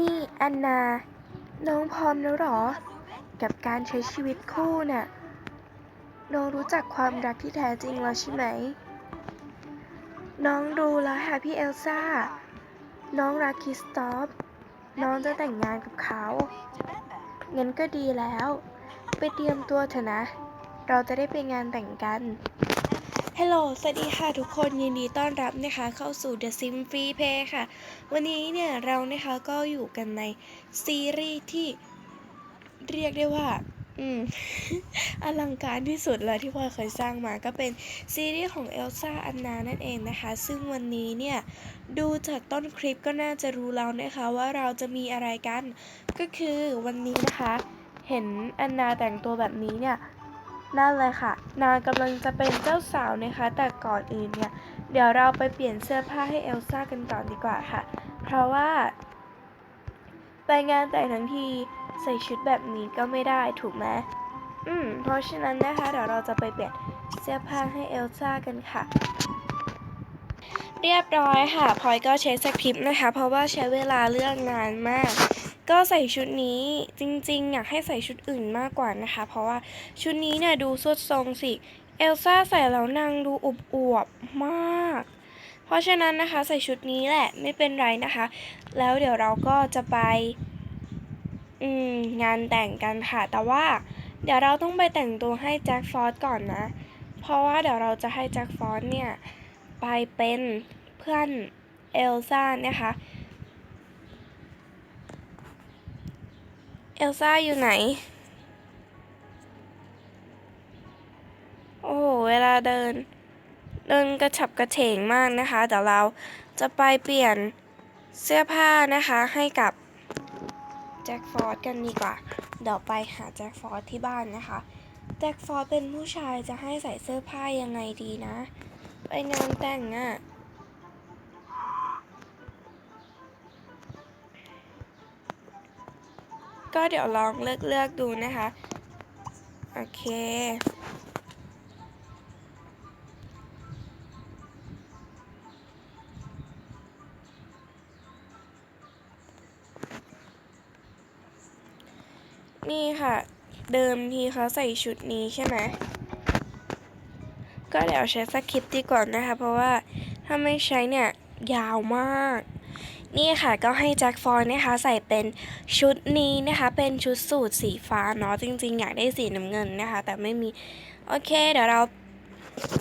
นี่แอนนา น้องพร้อมแล้วหรอ กับการใช้ชีวิตคู่น่ะ น้องรู้จักความรักที่แท้จริงแล้วใช่ไหม น้องรู้แล้วค่ะพี่เอลซ่า น้องรักคิสตอฟ น้องจะแต่งงานกับเขา เงั้นก็ดีแล้ว ไปเตรียมตัวเถอะนะ เราจะได้ไปงานแต่งกัน ฮัลโหล สวัสดีค่ะทุกคนยินดีต้อนรับนะคะเข้าสู่ The Sim Free Play ค่ะ วันนี้เนี่ยเรานะคะก็อยู่กันในซีรีส์ที่เรียกได้ว่า อืม อลังการที่สุดเลยที่พลอยเคยสร้างมาก็เป็นซีรีส์ของเอลซ่าอันนานั่นเองนะคะ ซึ่งวันนี้เนี่ยดูจากต้นคลิปก็น่าจะรู้แล้วนะคะว่าเราจะมีอะไรกัน ก็คือวันนี้นะคะ เห็นอันนาแต่งตัวแบบนี้เนี่ย นั่นเลยค่ะ นางกำลังจะเป็นเจ้าสาวนะคะ แต่ก่อนอื่นเนี่ย เดี๋ยวเราไปเปลี่ยนเสื้อผ้าให้เอลซ่ากันก่อนดีกว่าค่ะ เพราะว่า ไปงานแต่งทั้งทีใส่ชุดแบบนี้ก็ไม่ได้ถูกไหมอืม เพราะฉะนั้นนะคะเดี๋ยวเราจะไปเปลี่ยนเสื้อผ้าให้เอลซ่ากันค่ะ เรียบร้อยค่ะพลอยก็เช็คสคริปต์นะคะ เพราะว่าใช้เวลาเลือกนานมาก ก็ใส่ชุดนี้จริงๆ อยากให้ใส่ชุดอื่นมากกว่านะคะ เพราะว่าชุดนี้เนี่ยดูสวดทรงสิ เอลซ่าใส่แล้วนางดูอวบอวบมาก เพราะฉะนั้นนะคะใส่ชุดนี้แหละไม่เป็นไรนะคะ แล้วเดี๋ยวเราก็จะไปงานแต่งกันค่ะ แต่ว่าเดี๋ยวเราต้องไปแต่งตัวให้แจ็คฟอสก่อนนะ เพราะว่าเดี๋ยวเราจะให้แจ็คฟอสเนี่ยไปเป็นเพื่อนเอลซ่านะคะ เอลซ่าอยู่ไหน โอ้โห เวลาเดิน เดินกระฉับกระเฉงมากนะคะเดี๋ยวเราจะไปเปลี่ยนเสื้อผ้านะคะให้กับแจ็คฟอร์ดกันดีกว่า เดี๋ยวไปหาแจ็คฟอร์ดที่บ้านนะคะ แจ็คฟอร์ดเป็นผู้ชายจะให้ใส่เสื้อผ้ายังไงดีนะ ไปงานแต่งอะ่ะ ก็เดี๋ยวลองเลือกเลือกดูนะคะ โอเค นี่ค่ะ เดิมทีเขาใส่ชุดนี้ใช่ไหมก็เดี๋ยวใช้สคริปต์ดีก่อนนะคะ เพราะว่าถ้าไม่ใช้เนี่ย ยาวมาก นี่ค่ะก็ให้แจ็คฟอยนะคะใส่เป็นชุดนี้นะคะ เป็นชุดสูทสีฟ้าเนาะจริง ๆ อยากได้สีน้ำเงินนะคะ แต่ไม่มี โอเค เดี๋ยวเรา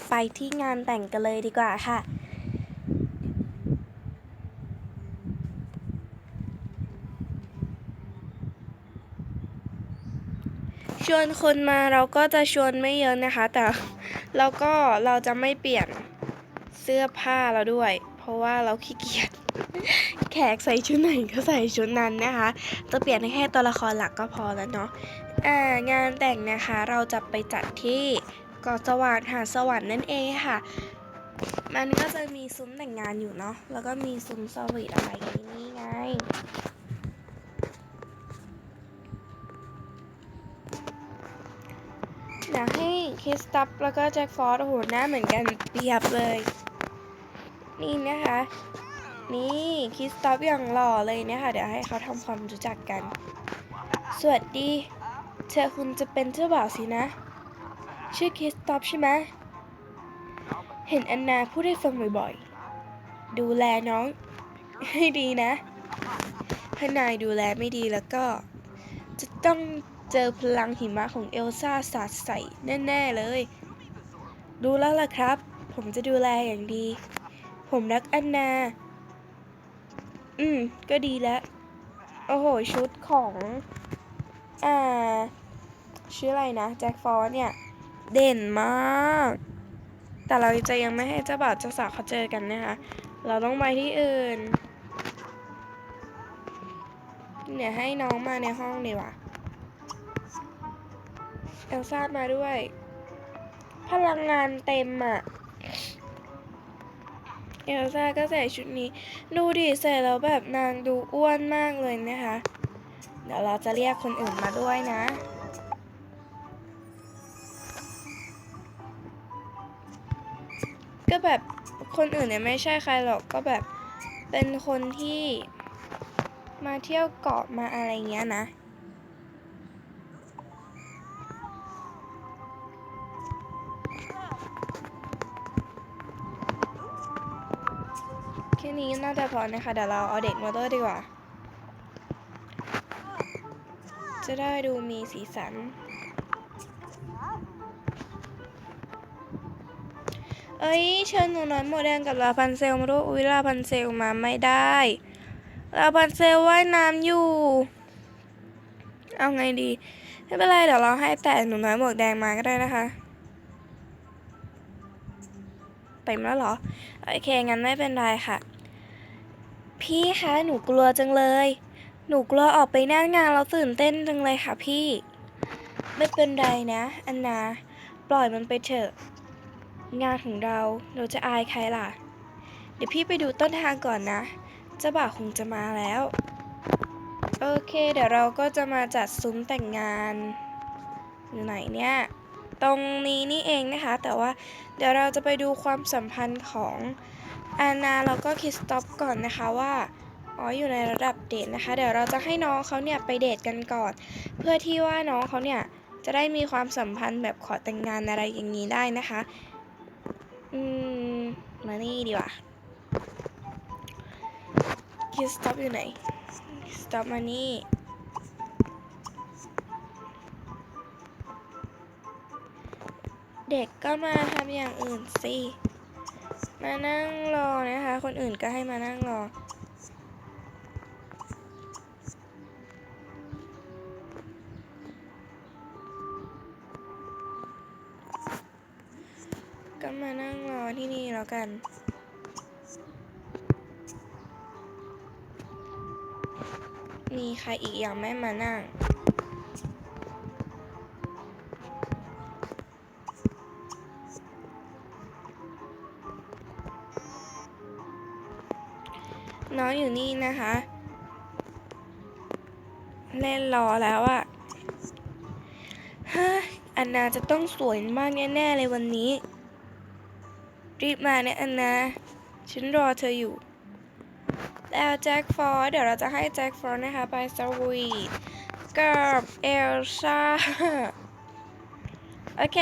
ไปที่งานแต่งกันเลยดีกว่าค่ะชวนคนมาเราก็จะชวนไม่เยอะนะคะ แต่แล้วก็เราจะไม่เปลี่ยนเสื้อผ้าเราด้วย เพราะว่าเราขี้เกียจแขกใส่ชุดไหนก็ใส่ชุดนั้นนะคะ จะเปลี่ยนให้แค่ตัวละครหลักก็พอแล้วเนาะงานแต่งนะคะเราจะไปจัดที่เกาะสวรรค์หาสวรรค์นั่นเองค่ะ มันก็จะมีซุ้มแต่งงานอยู่เนาะแล้วก็มีซุ้มสวีทอะไรอย่างนี้ไงอยากให้คิสตัฟแล้วก็แจ็คฟอร์ดโอ้โหหน้าเหมือนกันเปียบเลย นี่นะคะ นี่คิสตัฟอย่างหล่อเลยนะคะ เดี๋ยวให้เขาทำความรู้จักกัน สวัสดี เธอคุณจะเป็นเจ้าบ่าวสินะ ชื่อคิสตัฟใช่ไหมเห็นอันนาพูดให้ฟังบ่อยๆ ดูแลน้องให้ดีนะ ถ้านายดูแลไม่ดีแล้วก็ จะต้องเจอพลังหิมะของเอลซ่าสาดใส่แน่ ๆ เลย ดูแล้วล่ะครับ ผมจะดูแลอย่างดี ผมรักอันนา อืม ก็ดีแล้ว โอ้โห ชุดของ อ่า ชื่ออะไรนะ แจ็คฟอร์เนี่ย เด่นมาก แต่เราจะยังไม่ให้เจ้าบ่าวเจ้าสาวเขาเจอกันนะคะ เราต้องไปที่อื่นเดี๋ยวให้น้องมาในห้องดีกว่าเอลซ่ามาด้วย พลังงานเต็มอะ เอลซ่าก็ใส่ชุดนี้ ดูดิใส่แล้วแบบนางดูอ้วนมากเลยนะคะ เดี๋ยวเราจะเรียกคนอื่นมาด้วยนะก็แบบคนอื่นเนี่ยไม่ใช่ใครหรอกก็แบบเป็นคนที่มาเที่ยวเกาะมาอะไรเงี้ยนะ ค่นี้น่าจะพอนะคะ เดี๋ยวเราเอาเด็กมอเตอร์ดีกว่า จะได้ดูมีสีสัน เอ้ย เชิญหนูน้อยหมวกแดงกับลาพันเซลมาด้วยอุ้ยลาพันเซลมาไม่ได้ลาพันเซลว่ายน้ำอยู่ เอาไงดี ไม่เป็นไร เดี๋ยวเราให้แต่หนูน้อยหมวกแดงมาก็ได้นะคะเต็มแล้วเหรอ โอเค งั้นไม่เป็นไรค่ะ พี่คะหนูกลัวจังเลย หนูกลัวออกไปหน้างานเราตื่นเต้นจังเลยค่ะพี่ ไม่เป็นไรนะอันนา ปล่อยมันไปเถอะ งานของเราเราจะอายใครล่ะ เดี๋ยวพี่ไปดูต้นทางก่อนนะเจ้าบ่าวคงจะมาแล้ว โอเค เดี๋ยวเราก็จะมาจัดซุ้มแต่งงานอยู่ไหนเนี่ยตรงนี้นี่เองนะคะ แต่ว่าเดี๋ยวเราจะไปดูความสัมพันธ์ของ อานาแล้วก็คริสตอฟก่อนนะคะว่าอ๋ออยู่ในระดับเดทนะคะ เดี๋ยวเราจะให้น้องเขาเนี่ยไปเดทกันก่อน เพื่อที่ว่าน้องเขาเนี่ยจะได้มีความสัมพันธ์แบบขอแต่งงานอะไรอย่างนี้ได้นะคะ อืม มานี่ดีกว่าคิสต็อปอยู่ไหนสต็อปมานี่เด็กก็มาทำอย่างอื่นสิ มานั่งรอนะคะ คนอื่นก็ให้มานั่งรอ ก็มานั่งรอที่นี่แล้วกันมีใครอีกยังไม่มานั่ง น้องอยู่นี่นะคะ เล่นรอแล้วอะฮะอันนาจะต้องสวยมากแน่ๆเลยวันนี้ รีบมาเนี่ยอันนา ฉันรอเธออยู่ แล้วแจ็คฟอร์เดี๋ยวเราจะให้แจ็คฟอร์นะคะไปสวีทกับเอลซ่า โอเค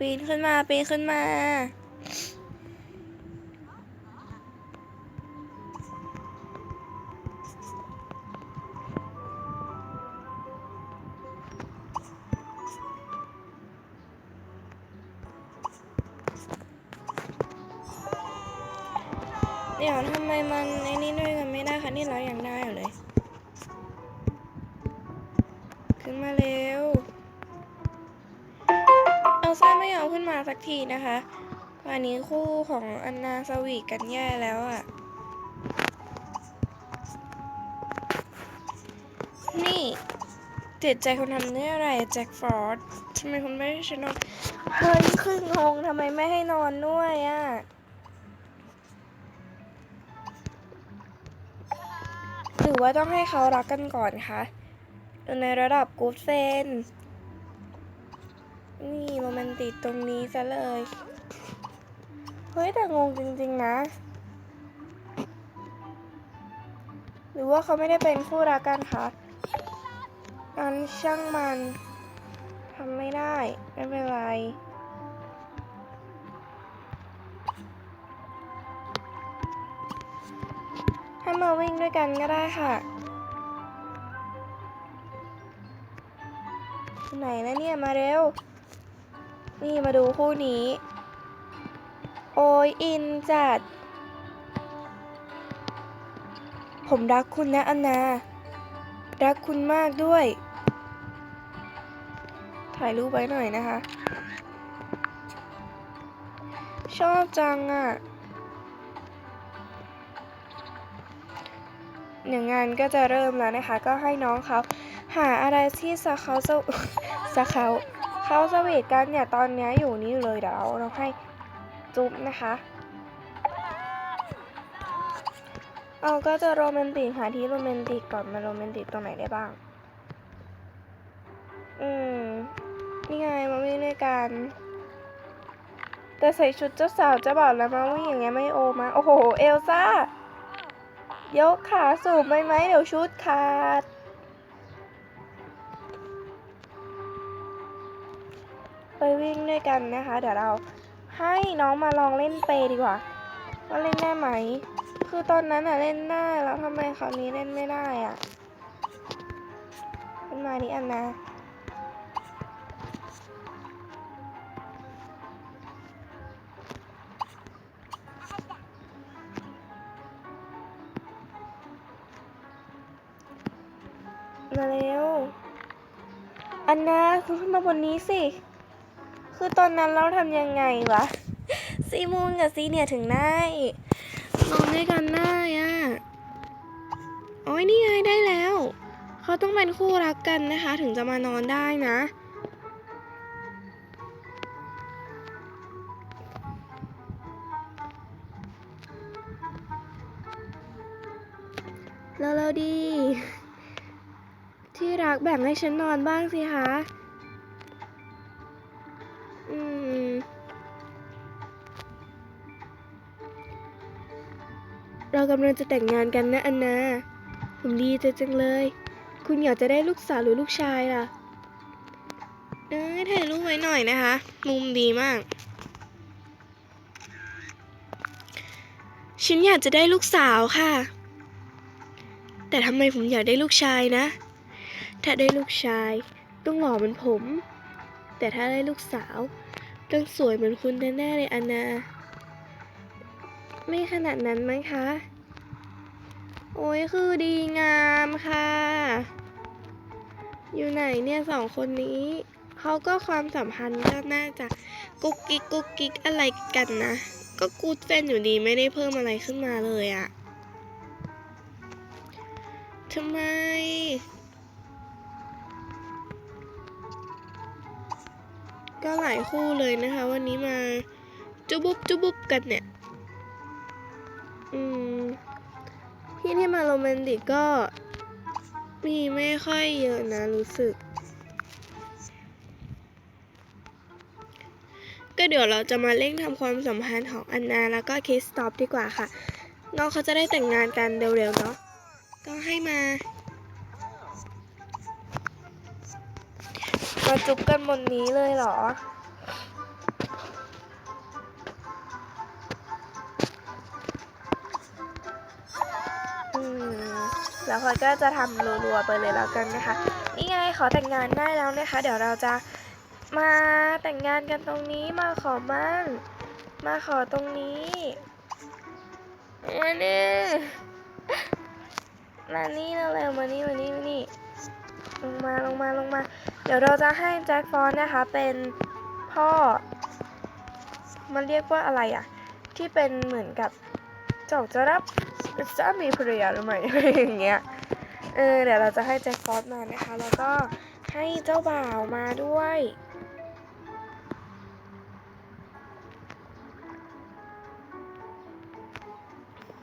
ปีนขึ้นมาปีนขึ้นมา เดี๋ยวทำไมมันไอ้นี่ด้วยกันไม่ได้คะนี่เราอยังได้อยู่เลย วันนี้คู่ของอันนาสวีกันแย่แล้วอะ่ะ นี่เจิตใจคนทำนี่อะไรแจ็คฟอร์ดทำไมคุณไม่ให้ฉันนอนเฮ้ยครึ่งงงทำไมไม่ให้นอนด้วยอะ่ะหรือว่าต้องให้เขารักกันก่อนคะอยู่ในระดับกู๊ดเฟนนี่โรแมนติกตรงนี้ซะเลย เฮ้ยแต่งงจริงๆนะ หรือว่าเขาไม่ได้เป็นคู่รักกันคะงั้นช่างมันทำไม่ได้ ไม่เป็นไรให้มาวิ่งด้วยกันก็ได้ค่ะไหนนะเนี่ยมาเร็ว นี่มาดูคู่นี้ ยอินจัด ผมรักคุณนะอันนา รักคุณมากด้วย ถ่ายรูปไว้หน่อยนะคะ ชอบจังอะเดี๋ยวงานก็จะเริ่มแล้วนะคะ ก็ให้น้องเขาหาอะไรที่สะเขาสะสะเขาเขาสวีทกันเนี่ยตอนนี้อยู่นี่เลยเดี๋ยวเราให้ จุ๊บนะคะเอาก็จะโรแมนติกหาที่โรแมนติกก่อนมาโรแมนติกตรงไหนได้บ้าง อืม นี่ไงมาวิ่งด้วยกัน แต่ใส่ชุดเจ้าสาวเจะบอกแล้วมาว่าอย่างเงี้ยไม่โอมา โอ้โห เอลซ่ายกขาสูงไปไหมเดี๋ยวชุดขาด ไปวิ่งด้วยกันนะคะ เดี๋ยวเรา ให้น้องมาลองเล่นเปดีกว่า ว่าเล่นได้ไหม คือตอนนั้นอะเล่นได้แล้วทำไมคราวนี้เล่นไม่ได้อะขึ้นมาดิอันนะมาเร็ว อันนะคุณขึ้นมาบนนี้สิ คือตอนนั้นเราทำยังไงวะซีมูนกับซีเนี่ยถึงได้นอนด้วยกันได้อะโอ้ยนี่ไงได้แล้ว เขาต้องเป็นคู่รักกันนะคะ ถึงจะมานอนได้นะแล้วเราดี ที่รักแบ่งให้ฉันนอนบ้างสิคะ เรากำลังจะแต่งงานกันนะอันนา ผมดีใจจังเลย คุณอยากจะได้ลูกสาวหรือลูกชายล่ะ เอ้ยถ่ายรูปไว้หน่อยนะคะ มุมดีมาก ฉันอยากจะได้ลูกสาวค่ะ แต่ทำไมผมอยากได้ลูกชายนะ ถ้าได้ลูกชายต้องหล่อเหมือนผม แต่ถ้าได้ลูกสาวต้องสวยเหมือนคุณแน่ๆเลยอันนา ไม่ขนาดนั้นมั้งคะ โอ้ยคือดีงามค่ะ อยู่ไหนเนี่ยสองคนนี้เขาก็ความสัมพันธ์ก็น่าจะกุ๊กกิ๊กกุ๊กกิ๊กอะไรกันนะ ก็กูดแฟนอยู่ดีไม่ได้เพิ่มอะไรขึ้นมาเลยอะทำไม ก็หลายคู่เลยนะคะ วันนี้มาจุบุบจุบุบกันเนี่ย อืม พี่ที่มาโรแมนติกก็มีไม่ค่อยเยอะนะรู้สึก ก็เดี๋ยวเราจะมาเร่งทำความสัมพันธ์ของอันนาแล้วก็เคสต็อปดีกว่าค่ะ น้องเขาจะได้แต่งงานกันเร็วๆเนาะก็ให้มา มาจุบกันบนนี้เลยเหรอ แล้วพลอยก็จะทำรัวๆไปเลยแล้วกันนะคะ นี่ไงขอแต่งงานได้แล้วนะคะ เดี๋ยวเราจะมาแต่งงานกันตรงนี้มาขอมั่นมาขอตรงนี้มานี่มานี่เร็วๆมานี่มานี่มานี่ลงมาลงมาลงมา เดี๋ยวเราจะให้แจ็คฟอนนะคะเป็นพ่อ มันเรียกว่าอะไรอะ ที่เป็นเหมือนกับเจ้าจะรับ สามีภรรยาหรือไม่อะไรอย่างเงี้ย เออเดี๋ยวเราจะให้แจ็คฟอสมานะคะ แล้วก็ให้เจ้าบ่าวมาด้วย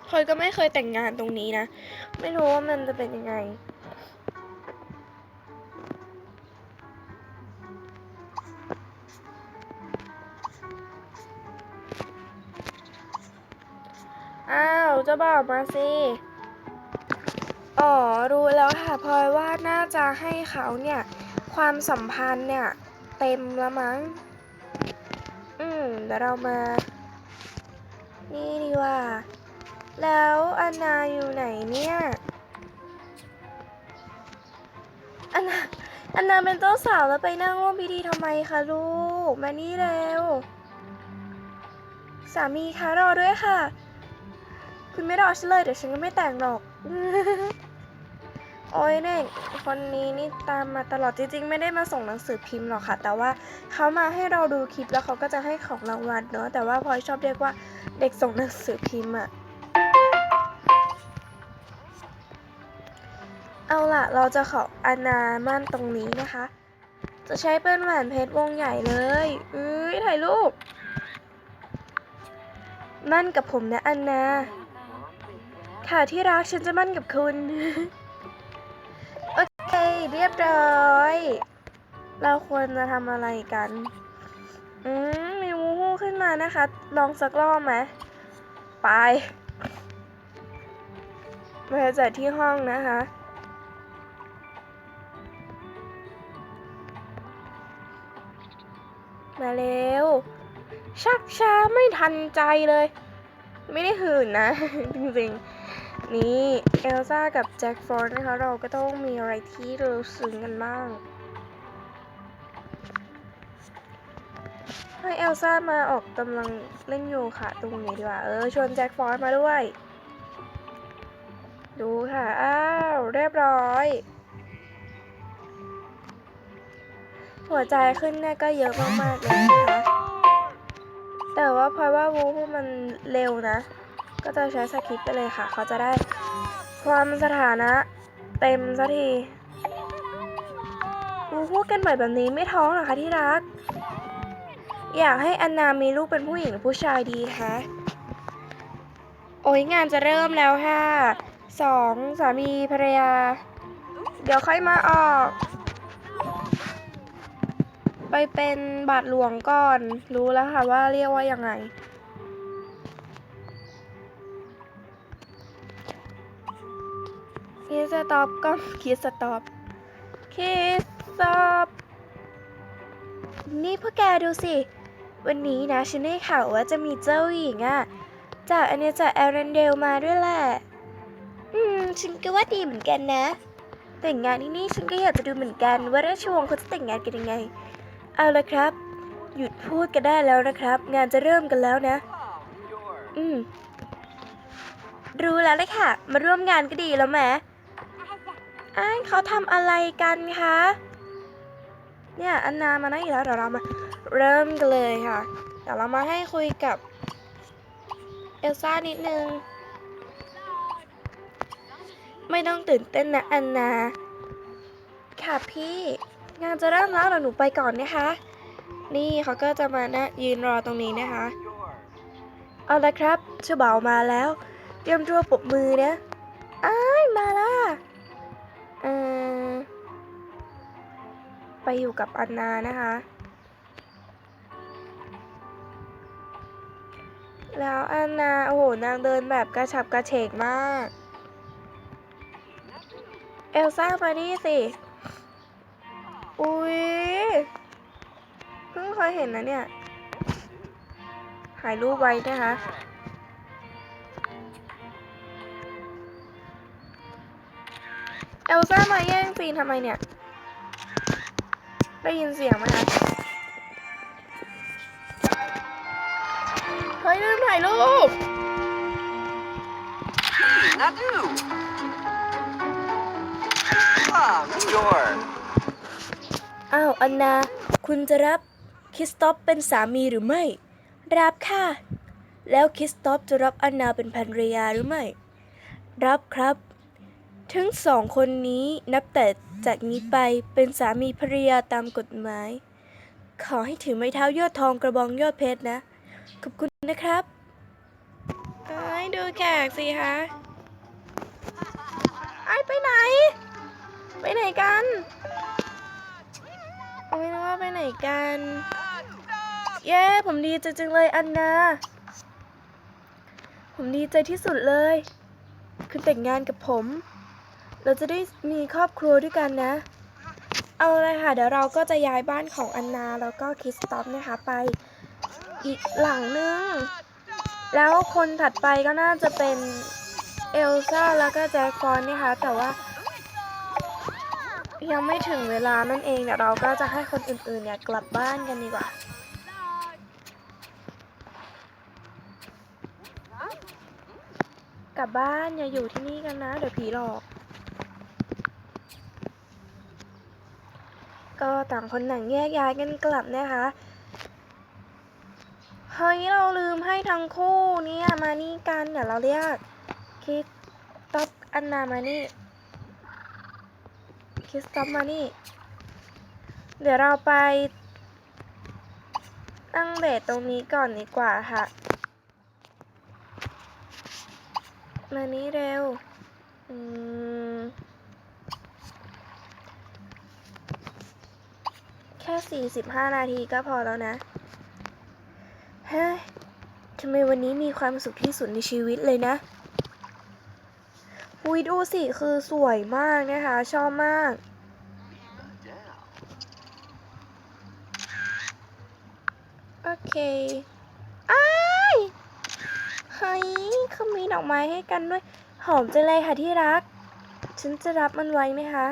เคยก็ไม่เคยแต่งงานตรงนี้นะ ไม่รู้ว่ามันจะเป็นยังไงอ้าว เจ้าบ่าวมาสิอ๋อรู้แล้วค่ะพลอยว่าน่าจะให้เขาเนี่ย ความสัมพันธ์เนี่ย เต็มล้วมั้ง อืมเดี๋ยวเรามา นี่ดีว่า แล้วอันนาอยู่ไหนเนี่ยอันนาอันนาเป็นเจ้าสาวแล้วไปนั่งร่วมพิธีทำไมคะลูก มานี่เร็ว สามีคะรอด้วยค่ะ คุณไม่รอฉันเลยเดี๋ยวฉันก็ไม่แต่งหรอก โอ้ยเนี่ยคนนี้นี่ตามมาตลอดจริงๆ ไม่ได้มาส่งหนังสือพิมพ์หรอกค่ะ แต่ว่าเขามาให้เราดูคลิปแล้วเขาก็จะให้ของรางวัลเนาะแต่ว่าพลอยชอบเรียกว่าเด็กส่งหนังสือพิมพ์อะเอาล่ะ เราจะขออานามั่นตรงนี้นะคะ จะใช้เป็นแหวนเพชรวงใหญ่เลยเอ้ยถ่ายรูป มั่นกับผมนะอันนา ค่ะที่รักฉันจะมั่นกับคุณ โอเค เรียบร้อย เราควรจะทำอะไรกัน อืม มีมูฮู้ขึ้นมานะคะ ลองสักรอบไหม ไปมาจากที่ห้องนะคะมาเร็ว ชักช้าไม่ทันใจเลย ไม่ได้หื่นนะ จริงๆ นี่เอลซ่ากับแจ็คฟอร์ดนะคะ เราก็ต้องมีอะไรที่เราซึ้งกันบ้าง ให้เอลซ่ามาออกกำลังเล่นโยคะตรงนี้ดีกว่า เออ ชวนแจ็คฟอร์ดมาด้วย ดูค่ะ อ้าว เรียบร้อย หัวใจขึ้นเนี่ยก็เยอะมากๆเลยนะคะ แต่ว่าเพราะว่าวูฟมันเร็วนะ ก็จะใช้สคริปต์ไปเลยค่ะ เขาจะได้ความสถานะเต็มสักทีวูพูดกันบ่อยแบบนี้ไม่ท้องหรอคะที่รัก อยากให้อันนามีลูกเป็นผู้หญิงหรือผู้ชายดีคะโอ้ยงานจะเริ่มแล้วค่ะสองสามีภรรยา เดี๋ยวค่อยมาออก ไปเป็นบาทหลวงก่อน รู้แล้วค่ะว่าเรียกว่ายังไง คิดสต็อปก็คิดสต็อปคิดสต็อปนี่พวกแกดูสิ วันนี้นะฉันได้ข่าวว่าจะมีเจ้าหญิงอะจากอันเนี้ยจากแอรันเดลมาด้วยแหละ อืม ฉันก็ว่าดีเหมือนกันนะ แต่งงานที่นี่ฉันก็อยากจะดูเหมือนกันว่าราชวงศ์เขาจะแต่งงานกันยังไง เอาละครับ หยุดพูดกันได้แล้วนะครับ งานจะเริ่มกันแล้วนะ อืม รู้แล้วเลยค่ะ มาร่วมงานก็ดีแล้วแหม อ้ายเขาทำอะไรกันคะ เนี่ยอันนามานั่งอีกแล้วเดี๋ยวเรามาเริ่มกันเลยค่ะ เดี๋ยวเรามาให้คุยกับเอลซ่านิดนึง ไม่ต้องตื่นเต้นนะอันนา ค่ะพี่งานจะเริ่มแล้วเดี๋ยวหนูไปก่อนนะคะ นี่เขาก็จะมานะยืนรอตรงนี้นะคะ เอาละครับเจ้าบ่าวมาแล้ว เตรียมตัวปรบมือนะอ้ายมาละ เออไปอยู่กับอันนานะคะ แล้วอันนาโอ้โหนางเดินแบบกระฉับกระเฉงมาก เอลซ่ามานี่สิ อุ้ยเพิ่งเคยเห็นนะเนี่ยถ่ายรูปไว้นะคะ เอลซ่ามาแย่งซีนทำไมเนี่ย ได้ยินเสียงไหมคะเฮ้ยลืมถ่ายรูป Nadu! Ah, Mior! อ้าวอันนา คุณจะรับคริสตอฟเป็นสามีหรือไม่ รับค่ะ แล้วคริสตอฟจะรับอันนาเป็นภรรยาหรือไม่ รับครับ ทั้งสองคนนี้นับแต่จากนี้ไปเป็นสามีภรรยาตามกฎหมาย ขอให้ถือไม้เท้ายอดทองกระบองยอดเพชรนะ ขอบคุณนะครับไอ้ดูแขกสิคะไอ้ไปไหน ไปไหนกันโอ้ยนึกว่าไปไหนกัน เย้ ผมดีใจจังเลยอันนา ผมดีใจที่สุดเลยคือแต่งงานกับผม เราจะได้มีครอบครัวด้วยกันนะ เอาเลยค่ะ เดี๋ยวเราก็จะย้ายบ้านของอันนาแล้วก็คริสตอฟนะคะไปอีกหลังนึง แล้วคนถัดไปก็น่าจะเป็นเอลซ่าแล้วก็แจ็คฟอนนะคะ แต่ว่า ยังไม่ถึงเวลานั่นเองเดี๋ยวเราก็จะให้คนอื่นๆเนี่ยกลับบ้านกันดีกว่า กลับบ้านอย่าอยู่ที่นี่กันนะ เดี๋ยวผีหลอก ก็ต่างคนต่างแยกย้ายกันกลับนะคะเฮ้ยเราลืมให้ทั้งคู่เนี่ยมานี่กันเดี๋ยวเราเรียกคิดต๊อบอันนามานี่คิดต๊อบมานี่ เดี๋ยวเราไปตั้งเดทตรงนี้ก่อนดีกว่าค่ะ มานี่เร็ว อืม แค่45นาทีก็พอแล้วนะ เฮ้ยทำไมวันนี้มีความสุขที่สุดในชีวิตเลยนะอุยดูสิ คือสวยมากนะคะ ชอบมาก โอเคอ้ายเฮ้ยเขามีดอกไม้ให้กันด้วย หอมจังเลยค่ะที่รัก ฉันจะรับมันไว้ไหมคะ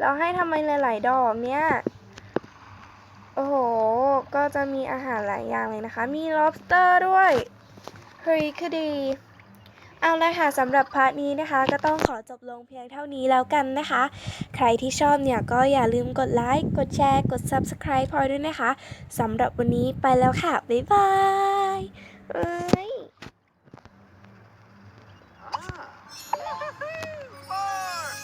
เราให้ทำไมหลายๆดอกเนี่ย โอ้โห ก็จะมีอาหารหลายอย่างเลยนะคะ มี lobster ด้วยเฮ้ยคือดี เอาละค่ะสำหรับพาร์ทนี้นะคะ ก็ต้องขอจบลงเพียงเท่านี้แล้วกันนะคะ ใครที่ชอบเนี่ยก็อย่าลืมกดไลค์ กดแชร์ กด subscribe พลอยด้วยนะคะสำหรับวันนี้ไปแล้วค่ะ บ๊ายบายเอ้ย